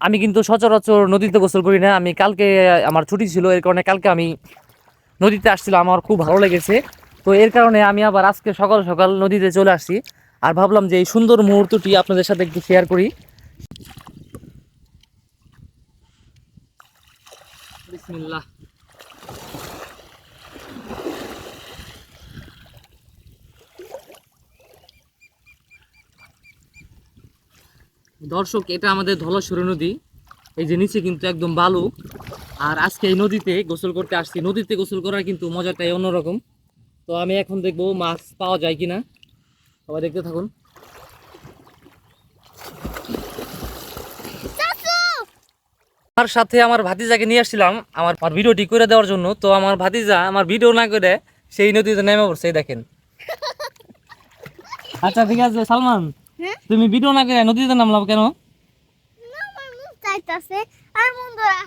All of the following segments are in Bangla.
আমি কিন্তু সচরাচর নদীতে গোসল করি না। আমি কালকে, আমার ছুটি ছিল, এর কারণে কালকে আমি নদীতে আসছিলাম, আমার খুব ভালো লেগেছে। তো এর কারণে আমি আবার আজকে সকাল সকাল নদীতে চলে আসছি। আর ভাবলাম যে এই সুন্দর মুহূর্তটি আপনাদের সাথে একটু শেয়ার করি। বিসমিল্লাহ। দর্শক এটা আমাদের ধলেশ্বরী নদী। এই যে নিচে কিন্তু একদম বালু আর আজকে এই নদীতে গোসল করতে আসছি। নদীতে গোসল করার কিন্তু মজাটাই অন্যরকম। তো আমি এখন দেখব মাছ পাওয়া যায় কিনা। সবাই দেখতে থাকুন। আমার সাথে আমার ভাতিজাকে নিয়ে আসছিলাম আমার আমার ভিডিওটি করে দেওয়ার জন্য। তো আমার ভাতিজা আমার ভিডিও না করে সেই নদীতে নেমে পড়ছে দেখেন। আচ্ছা ঠিক আছে সালমান? তুমি ভিডিও না করে নদীতে নামলাম কেন? চাইতাছে। আর বন্ধুরা,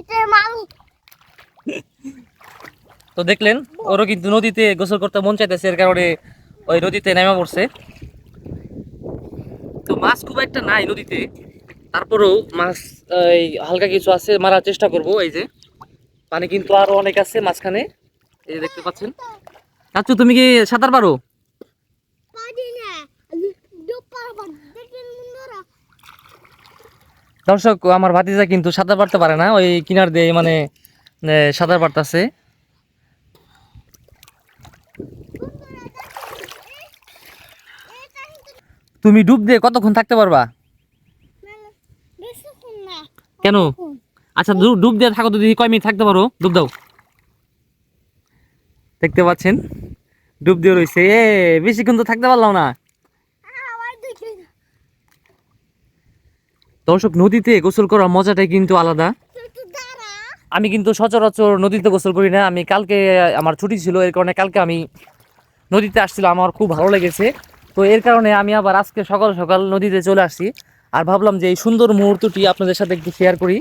এটা। তো দেখলেন ওরও কিন্তু নদীতে গোসল করতে মন চাইতেছে এর কারণে ওই নদীতে নেমে পড়ছে। তো মাছ খুব একটা নাই নদীতে। তারপরেও মাছ এই হালকা কিছু আছে মারার চেষ্টা করব এই যে। পানি কিন্তু আরও অনেক আছে মাঝখানে। এই যে দেখতে পাচ্ছেন। আচ্ছা তুমি কি সাঁতার পারি না। আমি ডুব পারব না। দেখেন বন্ধুরা, দর্শক, আমার ভাতিজা কিন্তু সাঁতার পারতে পারে না। ওই কিনার দিয়ে মানে সাঁতার পারতেছে। তুমি ডুব দিয়ে কতক্ষণ থাকতে পারবা। কেন? আচ্ছা ডুব দিয়ে থাকো দিদি কয় মিনিট থাকতে পারো? ডুব দাও। দেখতে পাচ্ছেন? ডুব দিয়ে রয়েছে এ, বেশিক্ষণ তো থাকতে পারলাম না আবার দেখি না। দর্শক, নদীতে গোসল করার মজাটাই কিন্তু আলাদা। আমি কিন্তু সচরাচর নদীতে গোসল করি না। আমি কালকে, আমার ছুটি ছিল, এর কারণে কালকে আমি নদীতে আসছিলাম। আমার খুব ভালো লেগেছে। তো এর কারণে আমি আবার আজকে সকাল সকাল নদীতে চলে আসছি। আর ভাবলাম যে এই সুন্দর মুহূর্তটি আপনাদের সাথে একটু শেয়ার করি।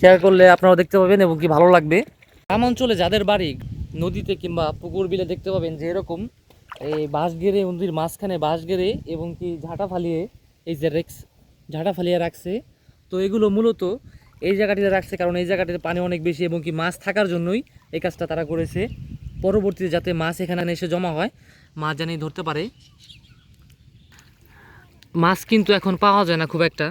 শেয়ার করলে আপনারা দেখতে পাবেন এবং কি ভালো লাগবে। গ্রাম অঞ্চলে যাদের বাড়ি নদীতে কিংবা পুকুর বিলে দেখতে পাবেন যে এরকম, এই বাঁশ গেড়ে নদীর মাঝখানে বাঁশ গেড়ে এবং কি ঝাঁটা ফালিয়ে এই যে রেক্স ঝাঁটা ফালিয়ে রাখছে। তো এগুলো মূলত এই জায়গাটিতে রাখছে কারণ এই জায়গাটিতে পানি অনেক বেশি এবং কি মাছ থাকার জন্যই এই কাজটা তারা করেছে। পরবর্তীতে যাতে মাছ এখানে এসে জমা হয়, মাছ জানি ধরতে পারে। মাছ কিন্তু এখন পাওয়া যায় না খুব একটা।